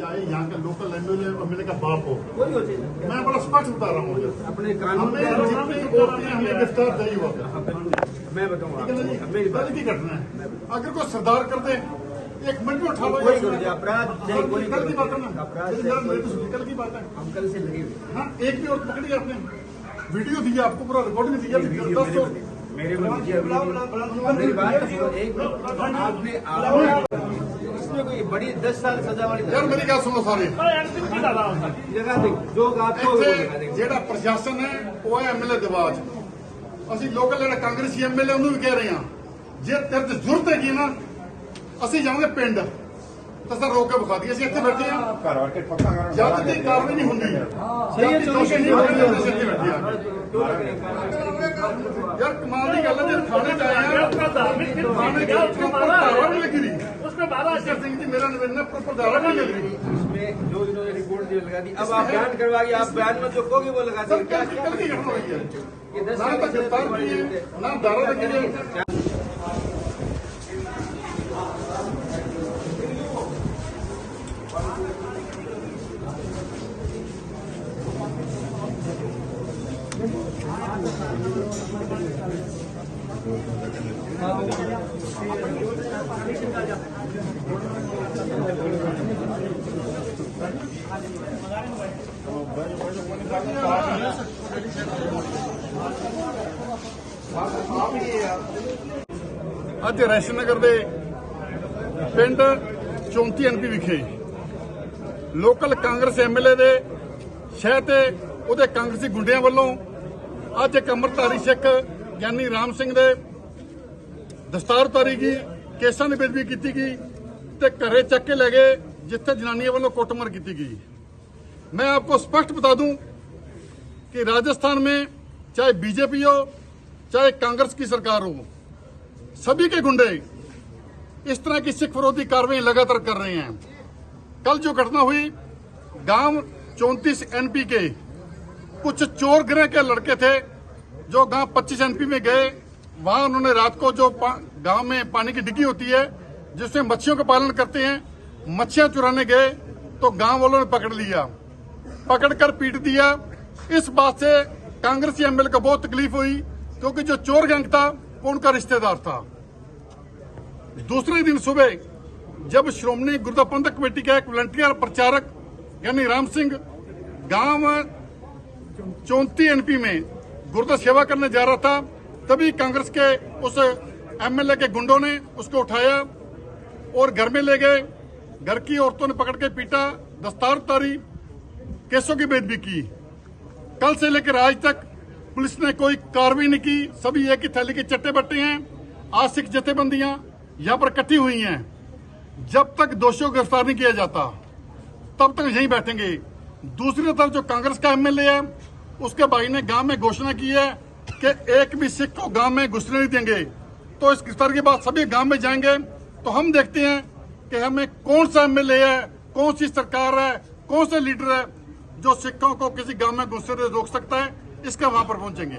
चाहे यहाँ का लोकल एमएलए एमएलए का बाप हो। हो मैं बड़ा स्पष्ट बता रहा हूँ अपने कानून हमें जितनी औरतें हमें गिरफ़्तार चाहिए हुआ। मैं है ना जी? आपको। मेरी बात। पहले की घटना है। अगर कोई सरदार कर दे एक मिनट में उठा लो अपराध नहीं, कल की बात है ना? मेरी नहीं, मेरी कल की बात है। हम कल से लगे हुए। हाँ एक भी और पकड़ी आपने। वीडियो दी है आपको पूरा रिकॉर्डिंग दी है वीडियो दस सौ मेरे को दीजिए अभी मेरी बात सुनो एक मिनट। आपने आपने इसमें कोई बड़ी दस साल सजा वाली यार मेरी गल सुनो सारे जगह दे जो आपको वो लगा ਇੱਥੇ देंगे ਜਿਹੜਾ ਪ੍ਰਸ਼ਾਸਨ ਹੈ ਉਹ ਹੈ ਐਮਐਲਏ ਦਿਵਾਜ ਅਸੀਂ ਲੋਕਲ ਜਿਹੜਾ ਕਾਂਗਰਸੀ ਐਮਐਲਏ ਉਹਨੂੰ ਵੀ ਕਹਿ ਰਹੇ ਹਾਂ ਜੇ ਤੇਰੇ ਤੇ ਜ਼ਰੂਰਤ ਹੈਗੀ ਨਾ ਅਸੀਂ ਜਾਵਾਂਗੇ ਪਿੰਡ ਤਾਂ ਸਰ ਰੋਕ ਕੇ ਵਿਖਾ ਦਈਏ ਅਸੀਂ ਇੱਥੇ ਬੈਠੇ ਹਾਂ ਘਰ ਵੜ ਕੇ ਪੱਕਾ ਕਰਨ ਜਦ ਤੱਕ ਕਾਰਵਾਈ ਨਹੀਂ ਹੁੰਦੀ ਸਹੀ ਹੈ ਦੋਸ਼ੀ ਨਹੀਂ ਫੜੇ ਅਸੀਂ ਇੱਥੇ ਬੈਠੇ ਹਾਂ ਯਾਰ ਕਮਾਲ ਦੀ ਗੱਲ ਹੈ ਜੇ ਥਾਣੇ ਚ ਆਏ ਆ ਥਾਣੇ ਦੇ ਉੱਪਰ ਧਾਰਾ ਵੀ ਲੱਗੀ ਰਹੀ उसमें बारह ਅਸ਼ਰ ਸਿੰਘ ਜੀ ਮੇਰਾ ਨਿਵੇਦਨ ਹੈ ਪ੍ਰੋਪਰ ਧਾਰਾ ਵੀ ਲੱਗੀ ਰਹੀ इसमें जो इन्होंने रिपोर्ट दी लगा दी अब आप बयान करवाइए आप बयान में जो कहोगे वो लगा ਸਰ देंगे क्या ਕੱਲ ਕੀ क्या ਕੱਲ ਕੀ ਘਟਨਾ ਹੋਈ ਹੈ ये दस ਨਾ साल ਤਾਂ की सजा गिरफ्तार वाली की है। है ना दारा लगी ਅੱਜ ਰੈਸ਼ਨ ਨਗਰ ਦੇ ਪਿੰਡ 34 ਐਨਪੀ ਵਿਖੇ ਲੋਕਲ ਕਾਂਗਰਸ ਐਮਐਲਏ ਦੇ ਸ਼ਹਿ ਤੇ ਉਹਦੇ ਕਾਂਗਰਸੀ ਗੁੰਡਿਆਂ ਵੱਲੋਂ ਅੱਜ ਇੱਕ ਅੰਮ੍ਰਿਤਧਾਰੀ ਸਿੱਖ ਗਿਆਨੀ ਰਾਮ ਸਿੰਘ ਦੇ ਦਸਤਾਰ ਉਤਾਰੀ ਗਈ ਕੇਸਾਂ ਦੀ ਬੇਦਬੀ ਕੀਤੀ ਗਈ ਤੇ ਘਰੇ ਚੱਕ ਕੇ ਲੈ ਗਏ ਜਿੱਥੇ ਜਨਾਨੀਆਂ ਵੱਲੋਂ ਕੁੱਟਮਾਰ ਕੀਤੀ ਗਈ मैं आपको स्पष्ट बता दूं कि राजस्थान में चाहे बीजेपी हो चाहे कांग्रेस की सरकार हो सभी के गुंडे इस तरह की सिख विरोधी कार्रवाई लगातार कर रहे हैं कल जो घटना हुई गांव चौंतीस एनपी के कुछ चोर गिरह के लड़के थे जो गाँव 25 एनपी में गए। वहाँ उन्होंने रात को जो गाँव में पानी की डिग्गी होती है, जिसमें मच्छियों का पालन करते हैं, मच्छियाँ चुराने गए तो गाँव वालों ने पकड़ लिया। पकड़कर पीट दिया। इस बात से कांग्रेसी एमएलए को बहुत तकलीफ़ हुई, क्योंकि जो चोर गैंग था, वो उनका रिश्तेदार था। दूसरे दिन सुबह, जब श्रोमणी गुरुद्वारा प्रबंधक कमेटी का एक वॉलंटियर प्रचारक, यानी राम सिंह, गाँव चौंती एनपी में गुरुद्वारा सेवा करने जा रहा था, तभी कांग्रेस के उस एमएलए के गुंडों ने उसको उठाया और घर में ले गए। घर की औरतों ने पकड़ के पीटा, दस्तार उतारी, केसों की बेदबी की। कल से लेकर आज तक पुलिस ने कोई कार्रवाई नहीं की। सभी एक ही थैली के चट्टे बट्टे हैं आज सिख जथेबंदियाँ यहाँ पर इकट्ठी हुई हैं। जब तक दोषियों को गिरफ़्तार नहीं किया जाता, तब तक यहीं बैठेंगे। दूसरी तरफ़ जो कांग्रेस का एमएलए है उसके भाई ने गाँव में घोषणा की है कि एक भी सिख को गाँव में घुसने नहीं देंगे। तो इस गिरफ़्तार के बाद सभी गाँव में जाएँगे। तो हम देखते हैं कि हमें कौन सा एमएलए है, कौन सी सरकार है, कौन से लीडर है जो सिखों को किसी गाँव में घुसने रोक सकता है। इसका वहाँ पर पहुँचेंगे।